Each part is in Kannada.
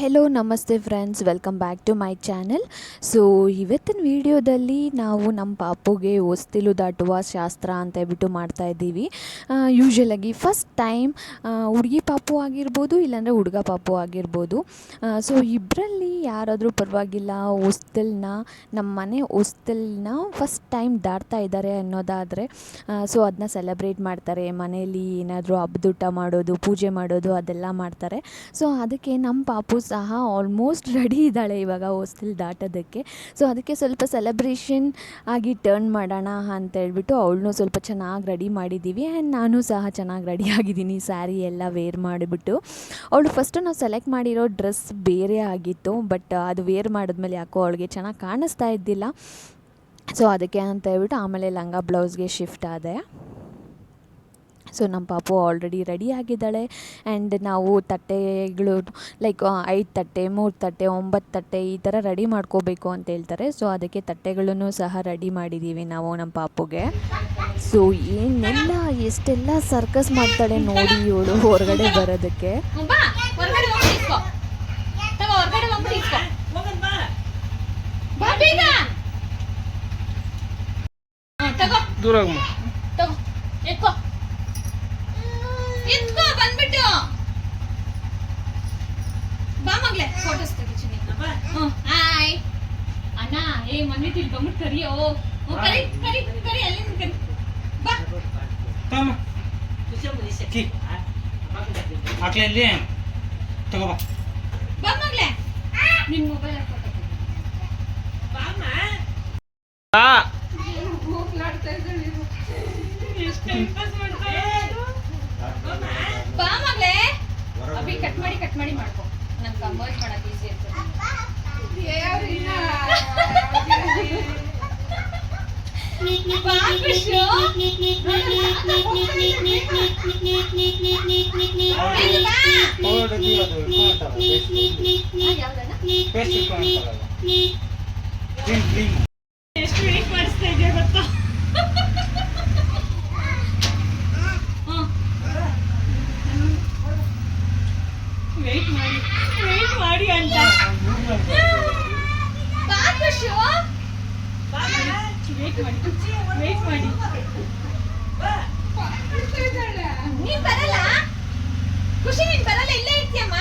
ಹೆಲೋ ನಮಸ್ತೆ friends welcome back to my channel so ಇವತ್ತಿನ ವಿಡಿಯೋದಲ್ಲಿ ನಾವು ನಮ್ಮ ಪಾಪುಗೆ ಹೊಸ್ತಿಲು ದಾಟುವ ಶಾಸ್ತ್ರ ಅಂತ ಹೇಳ್ಬಿಟ್ಟು ಮಾಡ್ತಾ ಇದ್ದೀವಿ. ಯೂಶ್ವಲಾಗಿ ಫಸ್ಟ್ ಟೈಮ್ ಹುಡುಗಿ ಪಾಪು ಆಗಿರ್ಬೋದು, ಇಲ್ಲಾಂದರೆ ಹುಡುಗ ಪಾಪು ಆಗಿರ್ಬೋದು. ಸೊ ಇಬ್ಬರಲ್ಲಿ ಯಾರಾದರೂ ಪರವಾಗಿಲ್ಲ, ಹೊಸ್ತಿಲ್ನ, ನಮ್ಮ ಮನೆ ಹೊಸ್ತಿಲ್ನ ಫಸ್ಟ್ ಟೈಮ್ ದಾಟ್ತಾ ಇದ್ದಾರೆ ಅನ್ನೋದಾದರೆ ಸೊ ಅದನ್ನ ಸೆಲೆಬ್ರೇಟ್ ಮಾಡ್ತಾರೆ. ಮನೆಯಲ್ಲಿ ಏನಾದರೂ ಹಬ್ಬದೂಟ ಮಾಡೋದು, ಪೂಜೆ ಮಾಡೋದು, ಅದೆಲ್ಲ ಮಾಡ್ತಾರೆ. ಸೊ ಅದಕ್ಕೆ ನಮ್ಮ ಪಾಪು ಸಹ ಆಲ್ಮೋಸ್ಟ್ ರೆಡಿ ಇದ್ದಾಳೆ ಇವಾಗ ಹೊಸ್ತಿಲ್ ದಾಟೋದಕ್ಕೆ. ಸೊ ಅದಕ್ಕೆ ಸ್ವಲ್ಪ ಸೆಲೆಬ್ರೇಷನ್ ಆಗಿ ಟರ್ನ್ ಮಾಡೋಣ ಅಂತ ಹೇಳ್ಬಿಟ್ಟು ಅವಳನ್ನೂ ಸ್ವಲ್ಪ ಚೆನ್ನಾಗಿ ರೆಡಿ ಮಾಡಿದ್ದೀವಿ. ಆ್ಯಂಡ್ ನಾನು ಸಹ ಚೆನ್ನಾಗಿ ರೆಡಿ ಆಗಿದ್ದೀನಿ ಸ್ಯಾರಿ ಎಲ್ಲ ವೇರ್ ಮಾಡಿಬಿಟ್ಟು. ಅವಳು ಫಸ್ಟು ನಾವು ಸೆಲೆಕ್ಟ್ ಮಾಡಿರೋ ಡ್ರೆಸ್ ಬೇರೆ ಆಗಿತ್ತು. ಬಟ್ ಅದು ವೇರ್ ಮಾಡಿದ್ಮೇಲೆ ಯಾಕೋ ಅವಳಿಗೆ ಚೆನ್ನಾಗಿ ಕಾಣಿಸ್ತಾ ಇದ್ದಿಲ್ಲ. ಸೊ ಅದಕ್ಕೆ ಅಂತ ಹೇಳ್ಬಿಟ್ಟು ಆಮೇಲೆ ಲಂಗ ಬ್ಲೌಸ್ಗೆ ಶಿಫ್ಟ್ ಆದೆ. ಸೊ ನಮ್ಮ ಪಾಪು ಆಲ್ರೆಡಿ ರೆಡಿ ಆಗಿದ್ದಾಳೆ. ಆ್ಯಂಡ್ ನಾವು ತಟ್ಟೆಗಳು ಲೈಕ್ ಐದು ತಟ್ಟೆ ಮೂರು ತಟ್ಟೆ ಒಂಬತ್ತು ತಟ್ಟೆ ಈ ಥರ ರೆಡಿ ಮಾಡ್ಕೋಬೇಕು ಅಂತ ಹೇಳ್ತಾರೆ. ಸೊ ಅದಕ್ಕೆ ತಟ್ಟೆಗಳನ್ನು ಸಹ ರೆಡಿ ಮಾಡಿದ್ದೀವಿ ನಾವು ನಮ್ಮ ಪಾಪುಗೆ. ಸೊ ಏನೆಲ್ಲ ಎಷ್ಟೆಲ್ಲ ಸರ್ಕಸ್ ಮಾಡ್ತಾಳೆ ನೋಡಿ ಇವಳು ಹೊರಗಡೆ ಬರೋದಕ್ಕೆ. ಬಾ ಹೊರಗಡೆ ಹೋಗಿ ಇಸ್ಕೋ ತಗೋ ಹೊರಗಡೆ ಹೋಗ್ಬಿಟ್ಟು ಇಸ್ಕೋ ಬಾ ಬೇಗ ಹಾ, ತಗೋ ದೂರ ಹೋಗಮ್ಮ ತಗೋ ಎತ್ಕೋ ಎತ್ಕೋ ಬಂದ್ಬಿಟ್ಟು ಬಾ ಮಗ್ಲೆ ಫೋಟೋಸ್ ತೆಗಿತೀನಿ ಹ್ಮ್ ಹಾಯ್ ಅಣ್ಣ ಏ ಮನೆ ತಿಳಿ ಕರಿ ಕರಿಯೋ. ಹ್ಮ್, ಕರಿ ಕರಿ ಕರಿ ಅಲ್ಲಿ ಕರಿ. ಬಾ. ತಮ್ಮ ಕಿ. ಅಲ್ಲಿ ತಗೋಬಾ ಬಾ. ಮಗ್ಲೆ. ನಿನ್ ಮೊಬೈಲ್ ಫೋಟೋ ಆ ಬಾ. ಮಗ್ಲೆ. ಅಭಿ ಕಟ್ ಮಾಡಿ ಕಟ್ ಮಾಡಿ ಮಾಡ್ಕೊ. ನಂಗೆ ಕಂಬೋಜ್ ಮಾಡಕ್ ಈಸಿ ಇರ್ತದೆ ಬಾ ಕೃಷ್ಣ. ಇಲ್ಲಿ ಬಾ. ಹಾ, ಯಾವ್ದಣ್ಣ? ಎಷ್ಟು ವೇಟ್ ಮಾಡಿಸ್ತಾ ಇದೆಯಾ ಗೊತ್ತಾ ವೇಟ್ ಮಾಡಿ ವೇಟ್ ಮಾಡಿ ಅಂತ ಬಾ ಖುಷು ವೇಟ್ ಮಾಡಿ ವೇಟ್ ಮಾಡಿ ನೀನ್ ಬರಲ್ಲ ಖುಷಿ ನೀನ್ ಬರಲ್ಲ ಇಲ್ಲೇ ಇರ್ತೀಯಮ್ಮ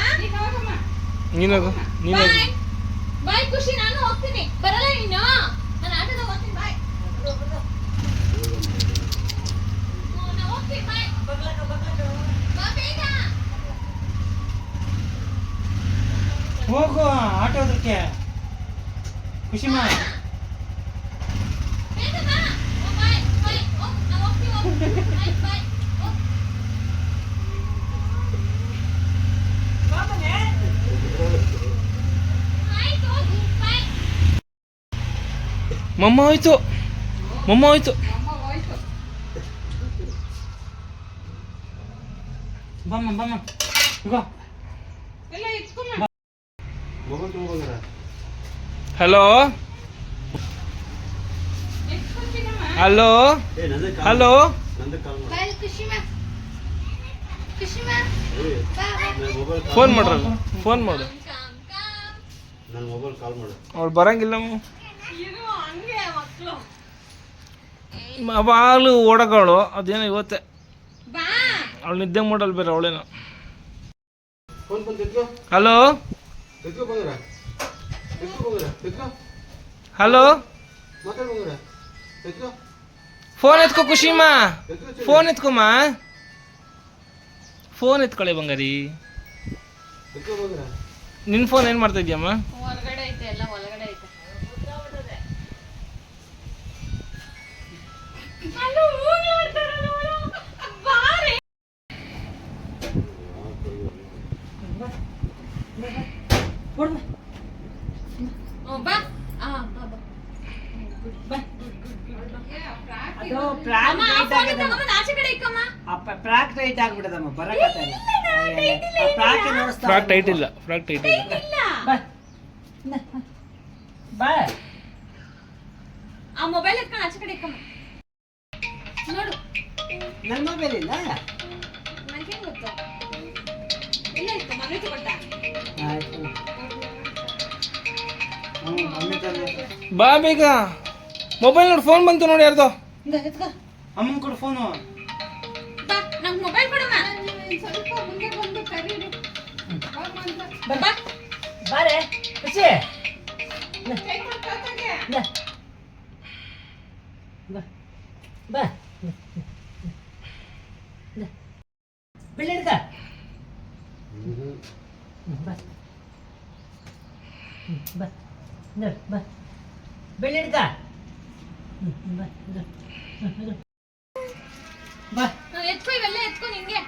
ಬಾಯ್ ಖುಷಿ ನಾನು ಹೋಗ್ತೀನಿ. ಬರಲ್ಲ ನೀನು? ನಾನು ಆಟೋದಾಗ ಹೋಗ್ತೀನಿ. ಬಾಯ್ ಹೋಗು ಆಟೋದಕ್ಕೆ. ಖುಷಿ ಬೇಗ ಬಾ ಓ, ಬಾಯ್ ಬಾಯ್ ಹೋಗ್ ನಾವು ಹೋಗ್ತೀವಿ ಹೋಗ್ ಬಾಯ್ ಬಾಯ್ ಹೋಗ್ ಆಯ್ತು ಹೋಗಿ ಬಾಯ್ ಮಮ್ಮ ಹೋಯ್ತು ಮಮ್ಮ ಹೋಯ್ತು ಬಮ್ಮ. ಬಮ್ಮ ಹಲೋ? ಹಲೋ? ಹಲೋ? ಫೋನ್ ಮಾಡ್ರಲ್ಲ ಫೋನ್ ಮಾಡು. ಅವ್ಳು ಬರಂಗಿಲ್ಲ ಓಡಗಳು ಅವಾಗಲೂ ಓಡಕವಳು ಅದೇನೋ ಇವತ್ತೆ. ಬಾ. ಅವಳು ನಿದ್ದೆ ಮಾಡಲ್ ಬೇರೆ ಅವಳೇನು. ಹಲೋ? ಹಲೋ? ಫೋನ್ ಎತ್ಕೋ ಖುಷಿಮ್ಮ. ಫೋನ್ ಎತ್ಕೊಮ್ಮ ಫೋನ್ ಎತ್ಕೊಳ್ಳಿ ಬಂಗಾರಿ. ನಿನ್ನ ಫೋನ್ ಏನು ಮಾಡ್ತಾ ಇದೀಯಮ್ಮ ಪ್ರಾಕ್ ಟೈಟ್ ಆಗ್ಬಿಡದಮ್ಮ ಬರಕತ್ತಲ್ಲ. ನೋಡಿಸ್ತಾ ಫ್ರಾಕ್ ಟೈಟ್ ಇಲ್ಲ ಫ್ರಾಕ್ ಟೈಟ್ ಇಲ್ಲ ಇಲ್ಲ. ಬಾ. ಆ ಮೊಬೈಲ್ ಎತ್ಕೊಂಡು ಆಚೆ ಕಡೆ ಇಕ್ಕಮ್ಮ. ನೋಡು. ನನ್ನ ಮೊಬೈಲ್ ಇಲ್ಲ? ನಂಗೇನ್ ಗೊತ್ತು? ಇಲ್ಲ ಇತ್ತು ಮನೆ ತಗೊಂಡ ಆಯ್ತು. ಬಾ ಬೇಗ ಮೊಬೈಲ್ ನೋಡಿ ಫೋನ್ ಬಂತು ನೋಡಿ ಯಾರ್ದು. ಅಮ್ಮನ ಕೊಡು ಫೋನು ಬಾರೆ ಖುಷಿ. ಬಾ ಬೆಳ್ಳಿ ಹಿಡ್ಕ. ಬಾ. ಬಾ. ಬಾ. ಬೆಳ್ಳಿ ಬಾ ಎತ್ಕೊ ಇವೆಲ್ಲ ಎತ್ಕೊ ನಿಂಗೆ.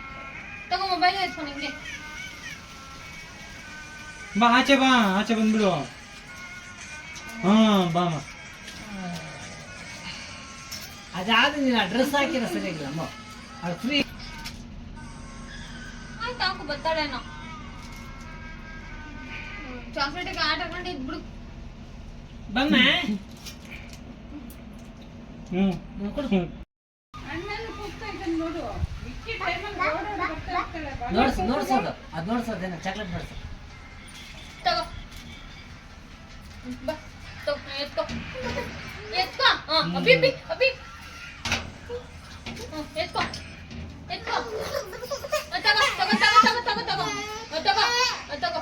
ತಗೋ ಮೊಬೈಲ್ ಎತ್ಕೊ ನಿಂಗೆ. ಬಾ ಆಚೆ ಬಾ ಆಚೆ ಬಂದ್ಬಿಡು. ಹಾ ಬಾ ಅದಾದ ನೀನು ಅಡ್ರೆಸ್ ಹಾಕಿರ ಸರಿಯಾಗಿಲ್ಲ ಅಮ್ಮ. ಅದು ಫ್ರೀ ಆಯ್ತು ಹಾಕು ಬರ್ತಾಳೇನೋ ಚಾಕ್ಲೇಟಿಗೆ ಆಟ ಕಂಡು ಇದ್ಬಿಡು. ಬಮ್ಮ ಹ್ಮ್. ನೋಡ್ಸ್ ನೋಡ್ಸೋದು ಅದು. ನೋಡ್ಸೋದೇನ ಚಾಕ್ಲೇಟ್ ನೋಡ್ಸೋದು ತಗೋ. ಬಾ ತಗೋ ಎತ್ಕೋ. ಎತ್ಕೋ. ಹಾ ಅಬ್ಬಿ ಅಬ್ಬಿ ಅಬ್ಬಿ ಹ್ಮ್, ಎತ್ಕೋ. ಎತ್ಕೋ. ತಗೋ ತಗೋ ತಗೋ ತಗೋ ತಗೋ ತಗೋ.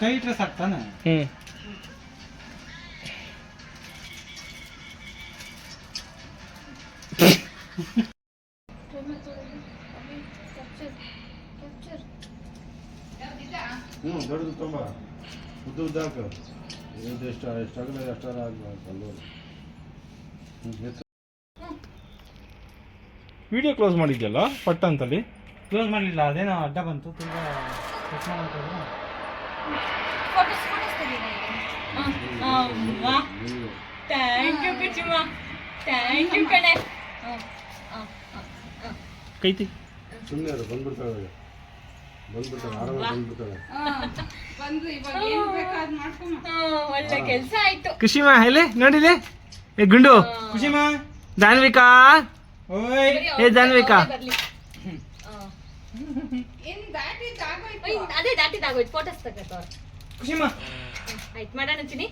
ಕೈ ಇಟ್ರೆ ಸಾಕ್ತಾನೆ ಹ್ಮ್. ಹ್ಞೂ ದೊಡ್ಡದು ತುಂಬ. ಉದ್ದ ಉದ್ದ ಹಾಕು. ಇದು ಎಷ್ಟು ಎಷ್ಟಾಗಲ್ಲ ಎಷ್ಟಾರ ವಿಡಿಯೋ ಕ್ಲೋಸ್ ಮಾಡಿದ್ಯಲ್ಲ ಪಟ್ಟ ಅಂತಲ್ಲಿ ಕ್ಲೋಸ್ ಮಾಡಲಿಲ್ಲ ಅದೇನೋ ಅಡ್ಡ ಬಂತು ತುಂಬ ಕೆಲ್ಸ ಮಾಡ್ತಿದ್ರು. ಫೋಟೋಸ್ ಫೋಟೋಸ್ ತೆಗೀರಿ ಅಮ್ಮ ಥ್ಯಾಂಕ್ ಯು ಕುಚುಮ ಥ್ಯಾಂಕ್ ಯು ಕಣೆ. ಕೈತಿ ಸುಮ್ಮನೆ ಅದು ಬಂದ್ಬಿಡ್ತಾಳೆ ಬಂದ್ಬಿಡ್ತಾಳೆ ಆರಾಮ ಬಂದ್ಬಿಡ್ತಾಳೆ. ಬಂದು ಇವಾಗ ಏನ್ ಹ್ಮ್, ಒಳ್ಳೆ ಕೆಲಸ ಆಯ್ತು. ಖುಷಿಮಾ ಹೇಳಿ ನೋಡಿಲಿ ಏ ಗುಂಡು. ಖುಷಿಮಾ ದಾನ್ವಿಕಾ ಓಯ್ ಏ ದಾನ್ವಿಕಾ ಇನ್ ದಾಟಿದ್ ಆಗೋಯ್ತು. ಅದೇ ಫೋಟೋಸ್ ತಗೋತ ಖುಷಿಮಾ ಆಯ್ತು ಮಾಡೋಣ ಚಿನಿ